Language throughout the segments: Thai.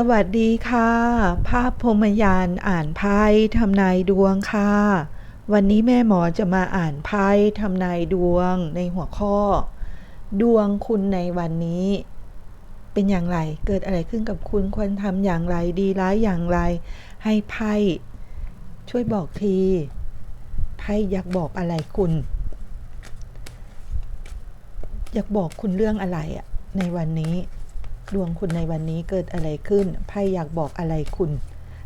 สวัสดีค่ะ ภาพพรมยานอ่านไพ่ทำนายดวงค่ะ วันนี้แม่หมอจะมาอ่านไพ่ทำนายดวงในหัวข้อ ดวงคุณในวันนี้ เป็นอย่างไร เกิดอะไรขึ้นกับคุณควรทำอย่างไรดีร้ายอย่างไร ให้ไพ่ช่วยบอกทีไพ่อยากบอกอะไรคุณ อยากบอกคุณเรื่องอะไรอะในวันนี้ ดวงคุณในวันนี้เกิดอะไรขึ้น ไพ่อยากบอกอะไรคุณ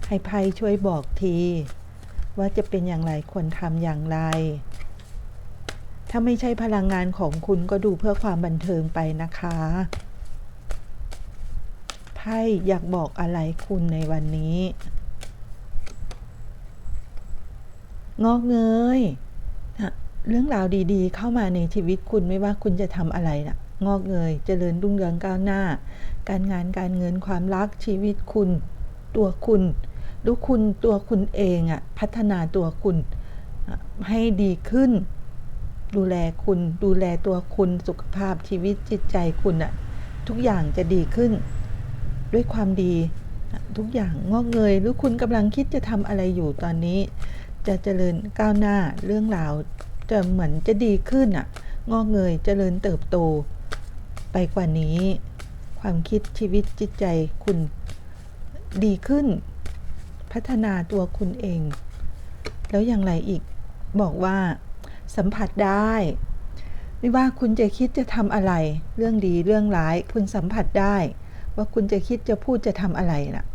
ให้ไพ่ช่วยบอกที ว่าจะเป็นอย่างไรควรทำอย่างไร ถ้าไม่ใช่พลังงานของคุณก็ดูเพื่อความบันเทิงไปนะคะ ไพ่อยากบอกอะไรคุณในวันนี้ งอกเงย เรื่องราวดีๆ เข้ามาในชีวิตคุณไม่ว่าคุณจะทำอะไรน่ะ งอกเงย เจริญรุ่งเรืองก้าวหน้า การงานการเงินความรักชีวิตคุณ ตัวคุณดูคุณตัวคุณเองอะพัฒนาตัวคุณให้ดีขึ้น ดูแลคุณ ดูแลตัวคุณสุขภาพชีวิตจิตใจคุณอะทุกอย่างจะดีขึ้น ด้วยความดีทุกอย่างงอกเงย หรือคุณกำลังคิดจะทำอะไรอยู่ตอนนี้ จะเจริญก้าวหน้าเรื่องราวจะเหมือนจะดีขึ้นอะงอกเงยเจริญเติบโต ไปกว่านี้ ความคิดชีวิตจิตใจคุณดีขึ้น พัฒนาตัวคุณเอง แล้วอย่างไรอีกบอกว่า สัมผัสได้ ไม่ว่าคุณจะคิดจะทำอะไร เรื่องดีเรื่องร้าย คุณสัมผัสได้ ว่าคุณจะคิดจะพูดจะทำอะไรนะ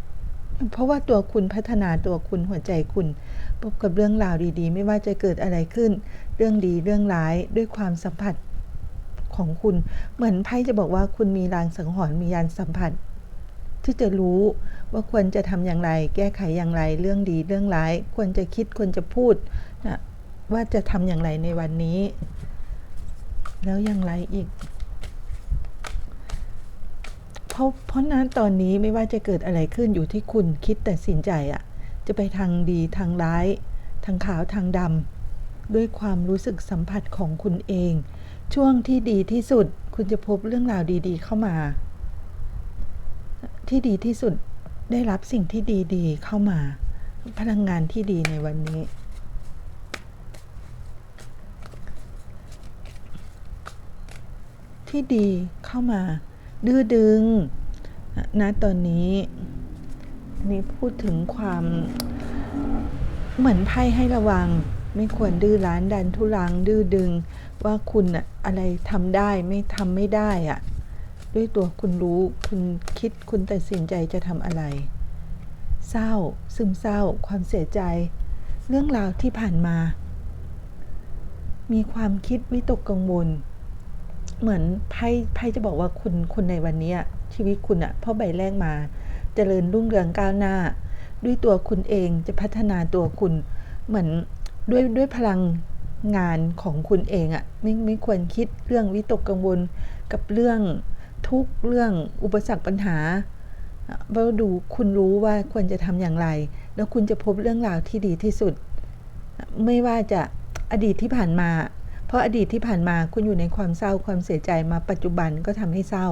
เพราะว่าตัวคุณพัฒนาตัวคุณหัวใจคุณพบกับเรื่องราวดีๆ ไม่ว่าจะเกิดอะไรขึ้น เรื่องดีเรื่องร้ายด้วยความสัมผัส ของคุณ เหมือนไพ่จะบอกว่าคุณมีรางสังหรณ์มียานสัมผัส ที่จะรู้ว่าควรจะทำอย่างไร แก้ไขอย่างไร เรื่องดีเรื่องร้าย ควรจะคิดควรจะพูดนะว่าจะทำอย่างไรในวันนี้ แล้วอย่างไรอีกเพราะเพราะนั้นตอนนี้ไม่ว่าจะเกิดอะไรขึ้นอยู่ที่คุณคิดแตัดสินใจอะจะไปทางดีทางร้าย ทางขาวทางดำด้วยความรู้สึกสัมผัสของคุณเอง ช่วงที่ดีที่สุดคุณจะพบเรื่องราวดี ๆ เข้ามา ที่ดีที่สุดได้รับสิ่งที่ดี ๆ เข้ามา พลังงานที่ดีในวันนี้ ที่ดีเข้ามา ดื้อดึงนะตอนนี้นนี้พูดถึงความเหมือนไพ่ให้ระวัง ไม่ควรดื้อรั้นดันทุรังดื้อดึง ว่าคุณอะอะไรทำได้ไม่ทำไม่ได้อะด้วยตัวคุณรู้คุณคิดคุณตัดสินใจจะทำอะไร เศร้า ซึมเศร้า ความเสียใจ เรื่องราวที่ผ่านมา มีความคิดวิตกกังวลเหมือนไพ่ไพ่จะบอกว่าคุณคุณในวันนี้อะชีวิตคุณอะเพราะใบแรกมาจเจริญรุ่งเรืองก้าวหน้า ด้วยตัวคุณเองจะพัฒนาตัวคุณ เหมือนด้วยด้วยพลัง งานของคุณเองอะไม่ไม่ควรคิดเรื่องวิตกกังวลกับเรื่องทุกเรื่องอุปสรรคปัญหาเพราะดูคุณรู้ว่าควรจะทำอย่างไร แล้วคุณจะพบเรื่องราวที่ดีที่สุด ไม่ว่าจะอดีตที่ผ่านมา เพราะอดีตที่ผ่านมาคุณอยู่ในความเศร้าความเสียใจมาปัจจุบันก็ทำให้เศร้า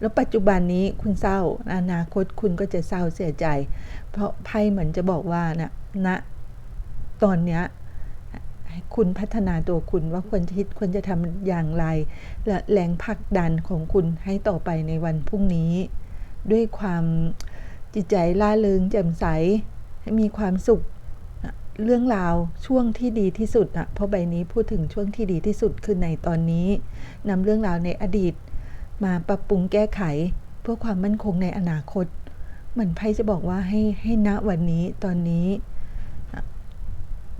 แล้วปัจจุบันนี้คุณเศร้าอนาคตคุณก็จะเศร้าเสียใจ เพราะไพ่เหมือนจะบอกว่านะณนะตอนเนี้ย คุณพัฒนาตัวคุณว่าควรคิดควรจะทำอย่างไร และแรงผลักดันของคุณให้ต่อไปในวันพรุ่งนี้ ด้วยความจิตใจล่าเริงแจ่มใสให้มีความสุขเรื่องราวช่วงที่ดีที่สุดอะเพราะใบนี้พูดถึงช่วงที่ดีที่สุดคือในตอนนี้นำเรื่องราวในอดีต มาปรับปรุงแก้ไข เพื่อความมั่นคงในอนาคต เหมือนไพ่จะบอกว่าให้ให้ณวันนี้ตอนนี้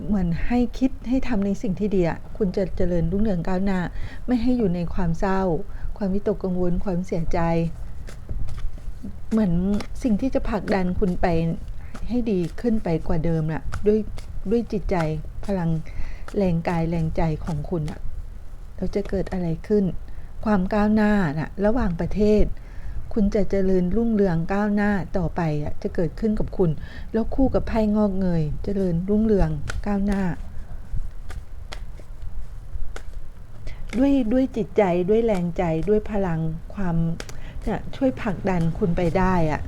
เหมือนให้คิดให้ทำในสิ่งที่ดีอะคุณจะเจริญรุ่งเรืองก้าวหน้า ไม่ให้อยู่ในความเศร้า ความวิตกกังวล ความเสียใจ เหมือนสิ่งที่จะผลักดันคุณไปให้ดีขึ้นไปกว่าเดิมน่ะด้วยด้วยจิตใจพลังแรงกายแรงใจของคุณอะแล้วจะเกิดอะไรขึ้น ความก้าวหน้าน่ะระหว่างประเทศ คุณจะเจริญรุ่งเรืองก้าวหน้าต่อไปอะจะเกิดขึ้นกับคุณ แล้วคู่กับไพ่งอกเงย เจริญรุ่งเรืองก้าวหน้า ด้วยด้วยจิตใจด้วยแรงใจด้วยพลังความเนี่ยช่วยผลักดันคุณไปได้อะ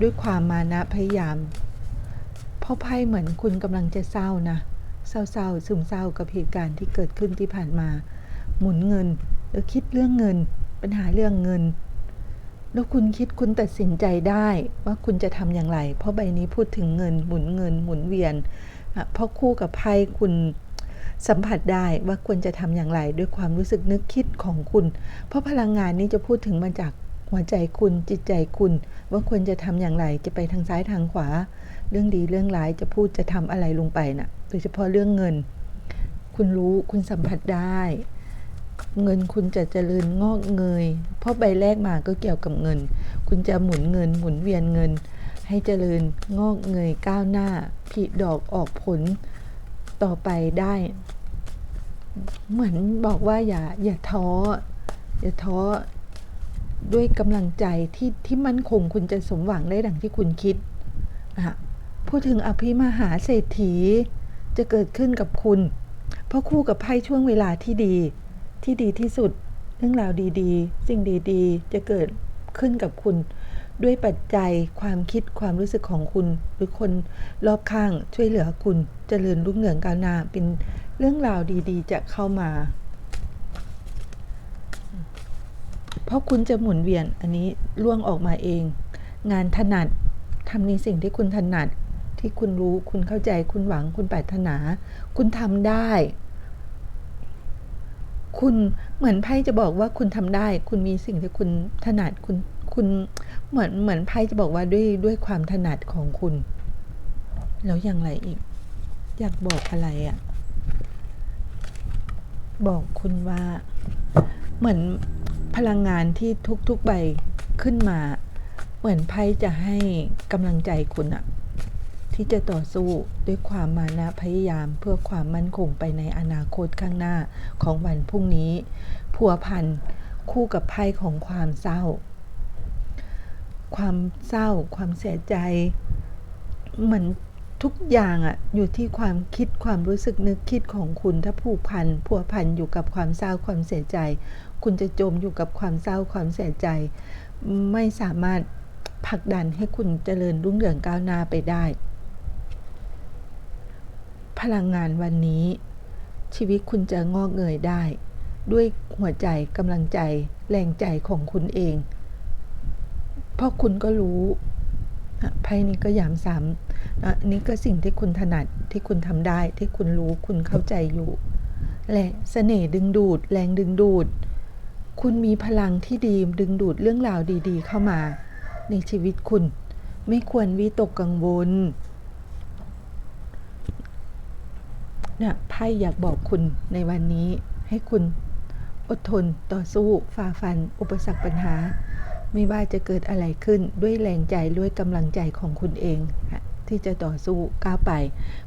ด้วยความมานะพยายามเพราะไพ่เหมือนคุณกำลังจะเศร้านะเศร้าๆซึมเศร้ากับเหตุการณ์ที่เกิดขึ้นที่ผ่านมา หมุนเงินแล้วคิดเรื่องเงิน ปัญหาเรื่องเงิน แล้วคุณคิดคุณตัดสินใจได้ว่าคุณจะทำอย่างไร เพราะใบนี้พูดถึงเงินหมุนเงินหมุนเวียนอะเพราะคู่กับไพ่คุณสัมผัสได้ว่าควรจะทำอย่างไร ด้วยความรู้สึกนึกคิดของคุณ เพราะพลังงานนี้จะพูดถึงมาจากหัวใจคุณจิตใจคุณ ว่าควรจะทำอย่างไร จะไปทางซ้ายทางขวา เรื่องดีเรื่องร้ายจะพูดจะทำอะไรลงไปน่ะ โดยเฉพาะเรื่องเงิน คุณรู้คุณสัมผัสได้ เงินคุณจะเจริญงอกเงย เพราะใบแรกมาก็เกี่ยวกับเงิน คุณจะหมุนเงินหมุนเวียนเงิน ให้เจริญงอกเงยก้าวหน้าผลิดอกออกผลต่อไปได้ เหมือนบอกว่าอย่าอย่าท้อ อย่าท้อด้วยกำลังใจที่ที่มั่นคงคุณจะสมหวังได้ดังที่คุณคิดอะพูดถึงอภิมหาเศรษฐีจะเกิดขึ้นกับคุณ เพราะคู่กับไพ่ช่วงเวลาที่ดี ที่ดีที่สุด เรื่องราวดีๆ สิ่งดีๆ จะเกิดขึ้นกับคุณ ด้วยปัจจัยความคิดความรู้สึกของคุณ หรือคนรอบข้างช่วยเหลือคุณจเจริญรุ่งเรืองก้าวหน้าเป็นเรื่องราวดีๆ จะเข้ามา เพราะคุณจะหมุนเวียนอันนี้ล่วงออกมาเอง งานถนัดทำในสิ่งที่คุณถนัดที่คุณรู้คุณเข้าใจคุณหวังคุณปรารถนา คุณทำได้ คุณเหมือนไพ่จะบอกว่าคุณทำได้ คุณมีสิ่งที่คุณถนัดคุณคุณเหมือนเหมือนไพ่จะบอกว่าด้วยด้วยความถนัดของคุณ แล้วอย่างไรอีก อยากบอกอะไรอะ่ะ บอกคุณว่า เหมือนพลังงานที่ทุกๆใบขึ้นมา เหมือนไพ่จะให้กำลังใจคุณอะ ที่จะต่อสู้ด้วยความมานะพยายามเพื่อความมั่นคงไปในอนาคตข้างหน้าของวันพรุ่งนี้พัวพันคู่กับไพ่ของความเศร้า ความเศร้า ความเสียใจ เหมือนทุกอย่างอะอยู่ที่ความคิดความรู้สึกนึกคิดของคุณถ้าผูกพันพัวพันอยู่กับความเศร้าความเสียใจ คุณจะจมอยู่กับความเศร้าความเสียใจ ไม่สามารถผลักดันให้คุณเจริญรุ่งเรืองก้าวหน้าไปได้ พลังงานวันนี้ ชีวิตคุณจะงอกเงยได้ ด้วยหัวใจกำลังใจ แรงใจของคุณเอง เพราะคุณก็รู้ไพ่นี้ก็ย้ำซ้ำนนี้ก็สิ่งที่คุณถนัดที่คุณทำได้ที่คุณรู้คุณเข้าใจอยู่ และเสน่ห์ดึงดูด แรงดึงดูด คุณมีพลังที่ดีดึงดูดเรื่องราวดี ๆ เข้ามา ในชีวิตคุณ ไม่ควรวิตกกังวล เนี่ยไพ่อยากบอกคุณในวันนี้ให้คุณอดทนต่อสู้ฝ่าฟัน อุปสรรคปัญหา ไม่ว่าจะเกิดอะไรขึ้นด้วยแรงใจด้วยกำลังใจของคุณเองที่จะต่อสู้ก้าวไป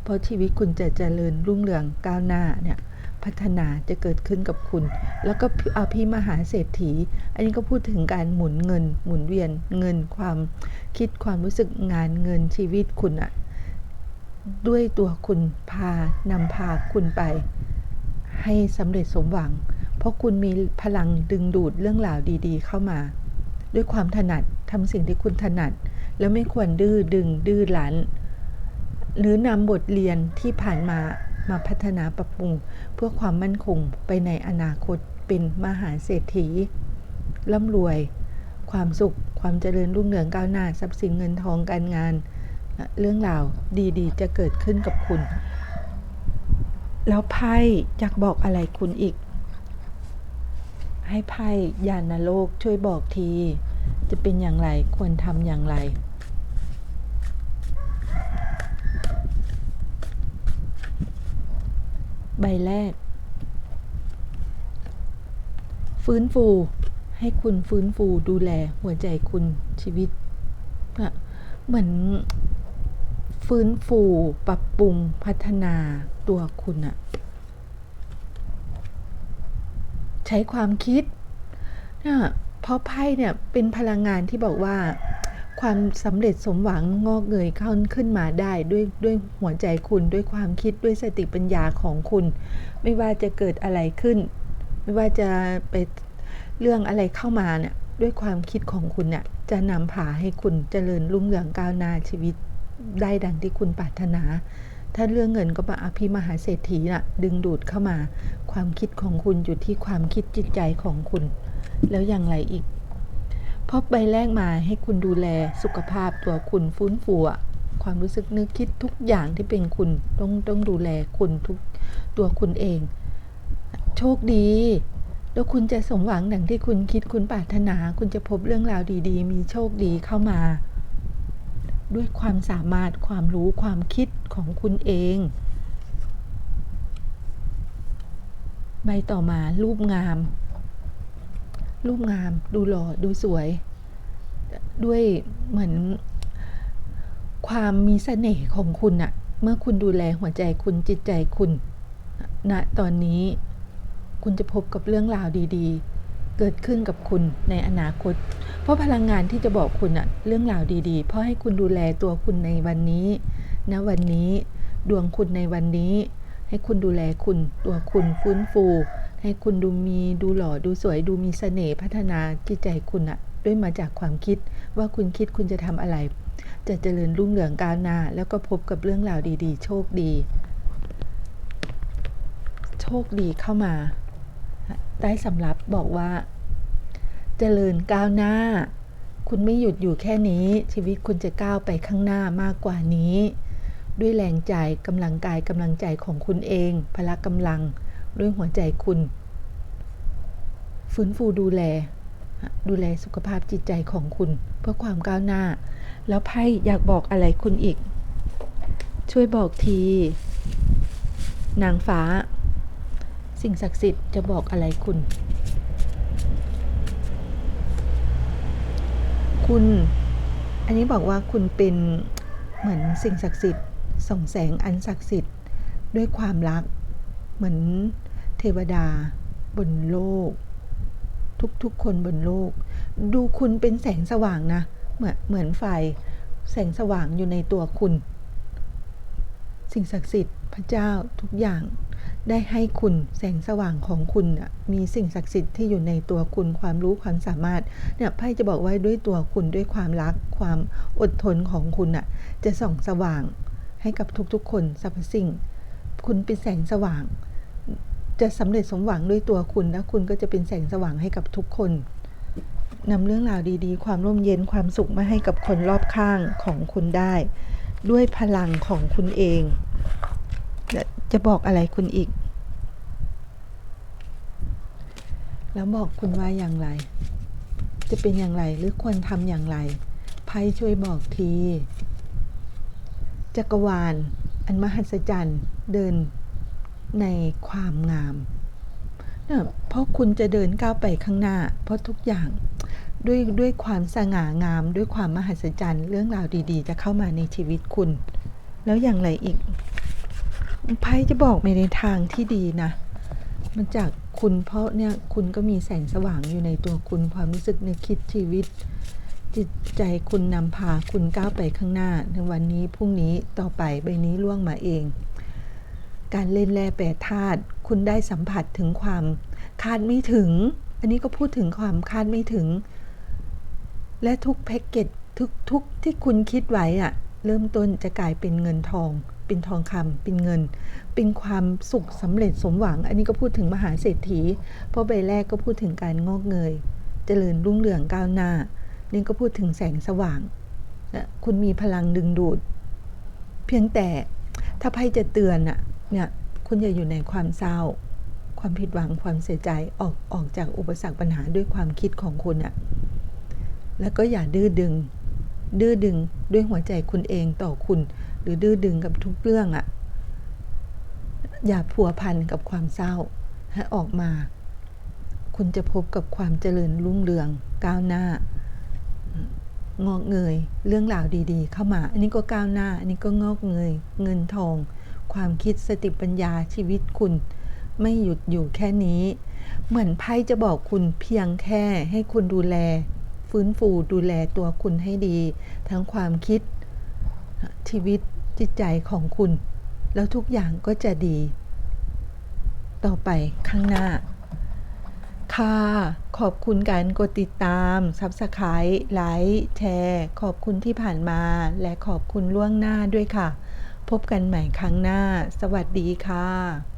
เพราะชีวิตคุณจะเจริญรุ่งเรืองก้าวหน้าเนี่ยพัฒนาจะเกิดขึ้นกับคุณ แล้วก็เอาพี่มหาเศรษฐี อันนี้ก็พูดถึงการหมุนเงิน หมุนเวียนเงินความคิดความรู้สึกงานเงินชีวิตคุณอะ ด้วยตัวคุณพานำพาคุณไป ให้สำเร็จสมหวัง เพราะคุณมีพลังดึงดูดเรื่องราวดีๆ เข้ามา ด้วยความถนัดทำสิ่งที่คุณถนัด แล้วไม่ควรดื้อดึงดื้อรั้นหรือนำบทเรียนที่ผ่านมามาพัฒนาปรับปรุง เพื่อความมั่นคงไปในอนาคตเป็นมหาเศรษฐีร่ำรวย ความสุขความเจริญรุ่งเรืองก้าวหน้าทรัพย์สินเงินทองการงาน เรื่องราวดีๆ จะเกิดขึ้นกับคุณ แล้วไพ่อยากบอกอะไรคุณอีก ให้ไพ่ยานโลกช่วยบอกที จะเป็นอย่างไรควรทำอย่างไรใบแรก ฟื้นฟูให้คุณฟื้นฟูดูแลหัวใจคุณชีวิต เหมือน ฟื้นฟู ปรับปรุงพัฒนาตัวคุณอะใช้ความคิดนะเพราะไพ่เนี่ยเป็นพลังงานที่บอกว่า ความสำเร็จสมหวังงอกเงยข้าขึ้นมาได้ด้วยด้วยหัวใจคุณด้วยความคิดด้วยสติปัญญาของคุณ ไม่ว่าจะเกิดอะไรขึ้น ไม่ว่าจะไปเรื่องอะไรเข้ามาเนี่ยด้วยความคิดของคุณเนี่ยจะนำพาให้คุณเจริญรุ่งเรืองก้าวหน้าชีวิต ได้ดังที่คุณปรารถนา ถ้าเรื่องเงินก็มาอภิมหาเศรษฐีน่ะ ดึงดูดเข้ามา ความคิดของคุณอยู่ที่ความคิดจิตใจของคุณ แล้วอย่างไรอีกพราะใบแรกมาให้คุณดูแลสุขภาพตัวคุณฟื้นฟูความรู้สึกนึกคิดทุกอย่างที่เป็นคุณต้องต้องดูแลคุณทุกตัวคุณเอง โชคดี แล้วคุณจะสมหวังดังที่คุณคิดคุณปรารถนา คุณจะพบเรื่องราวดี ๆ มีโชคดีเข้ามา ด้วยความสามารถความรู้ความคิดของคุณเอง ใบต่อมารูปงาม รูปงามดูหล่อดูสวย ด้วยเหมือน ความมีเสน่ห์ของคุณอะเมื่อคุณดูแลหัวใจคุณจิตใจคุณณนะตอนนี้ คุณจะพบกับเรื่องราวดี ๆ เกิดขึ้นกับคุณในอนาคต เพราะพลังงานที่จะบอกคุณอะเรื่องราวดีๆ เพราะให้คุณดูแลตัวคุณในวันนี้ณวันนี้ ดวงคุณในวันนี้ ให้คุณดูแลคุณ ตัวคุณฟื้นฟู ให้คุณดูมีดูหล่อดูสวยดูมีเสน่ห์พัฒนาจิตใจคุณอะด้วยมาจากความคิดว่าคุณคิดคุณจะทำอะไร จะเจริญรุ่งเรืองก้าวหน้า แล้วก็พบกับเรื่องราวดีๆ โชคดี โชคดีเข้ามา ได้สำรับบอกว่า เจริญก้าวหน้า คุณไม่หยุดอยู่แค่นี้ ชีวิตคุณจะก้าวไปข้างหน้ามากกว่านี้ ด้วยแรงใจกำลังกายกำลังใจของคุณเอง พละกำลังด้วยหัวใจคุณ ฟื้นฟูดูแล ดูแลสุขภาพจิตใจของคุณ เพื่อความก้าวหน้า แล้วไพ่อยากบอกอะไรคุณอีก ช่วยบอกที นางฟ้า สิ่งศักดิ์สิทธิ์จะบอกอะไรคุณ คุณ อันนี้บอกว่าคุณเป็นเหมือนสิ่งศักดิ์สิทธิ์ส่องแสงอันศักดิ์สิทธิ์ด้วยความรัก เหมือนเทวดาบนโลก ทุกๆคนบนโลก ดูคุณเป็นแสงสว่างนะ เหมือนเหมือนไฟ แสงสว่างอยู่ในตัวคุณ สิ่งศักดิ์สิทธิ์พระเจ้าทุกอย่าง ได้ให้คุณแสงสว่างของคุณมีสิ่งศักดิ์สิทธิ์ที่อยู่ในตัวคุณความรู้ความสามารถเนี่ยไพ่จะบอกไว้ด้วยตัวคุณด้วยความรัก ความอดทนของคุณอะจะส่องสว่างให้กับทุกๆ คนสรรพสิ่ง คุณเป็นแสงสว่าง จะสำเร็จสมหวังด้วยตัวคุณแล้วคุณก็จะเป็นแสงสว่างให้กับทุกคนนำเรื่องราวดีๆ ความร่มเย็นความสุขมาให้กับคนรอบข้างของคุณได้ ด้วยพลังของคุณเอง จะบอกอะไรคุณอีก แล้วบอกคุณว่าอย่างไร จะเป็นอย่างไรหรือควรทำอย่างไรไพ่ช่วยบอกที จักรวาล อันมหัศจรรย์เดินในความงามนะเพราะคุณจะเดินก้าวไปข้างหน้า เพราะทุกอย่างด้วยด้วยความสง่างาม ด้วยความมหัศจรรย์ เรื่องราวดี ๆ จะเข้ามาในชีวิตคุณ แล้วอย่างไรอีก ไพ่จะบอกไปในทางที่ดีนะ มันจากคุณเพราะเนี่ยคุณก็มีแสงสว่างอยู่ในตัวคุณความรู้สึกในคิดชีวิต จิตใจคุณนำพาคุณก้าวไปข้างหน้า ในวันนี้พรุ่งนี้ต่อไปใบนี้ล่วงมาเอง การเล่นแร่แปรธาตุคุณได้สัมผัสถึงความคาดไม่ถึง อันนี้ก็พูดถึงความคาดไม่ถึง และทุกแพ็กเกจทุกทุกที่คุณคิดไว้อะเริ่มต้นจะกลายเป็นเงินทอง เป็นทองคำเป็นเงิน เป็นความสุขสำเร็จสมหวัง อันนี้ก็พูดถึงมหาเศรษฐี เพราะใบแรกก็พูดถึงการงอกเงย เจริญรุ่งเรืองก้าวหน้า นี่ก็พูดถึงแสงสว่างนะคุณมีพลังดึงดูด เพียงแต่ถ้าไพ่จะเตือนอะเนี่ยคุณอย่าอยู่ในความเศร้า ความผิดหวังความเสียใจออกออกจากอุปสรรคปัญหาด้วยความคิดของคุณอะแล้วก็อย่าดื้อดึง ดื้อดึงด้วยหัวใจคุณเองต่อคุณ หรือดื้อดึงกับทุกเรื่องอะอย่าผัวพันกับความเศร้าให้ออกมา คุณจะพบกับความเจริญรุ่งเรือง ก้าวหน้า งอกเงย เรื่องราวดีๆ เข้ามา อันนี้ก็ก้าวหน้า อันนี้ก็งอกเงย เงินทอง ความคิดสติปัญญาชีวิตคุณ ไม่หยุดอยู่แค่นี้ เหมือนไพ่จะบอกคุณเพียงแค่ให้คุณดูแลฟื้นฟูดูแลตัวคุณให้ดี ทั้งความคิด ชีวิตจิตใจของคุณ แล้วทุกอย่างก็จะดี ต่อไปข้างหน้า ค่ะ ขอบคุณการกดติดตาม Subscribe ไลค์แชร์ ขอบคุณที่ผ่านมา และขอบคุณล่วงหน้าด้วยค่ะ พบกันใหม่ครั้งหน้า สวัสดีค่ะ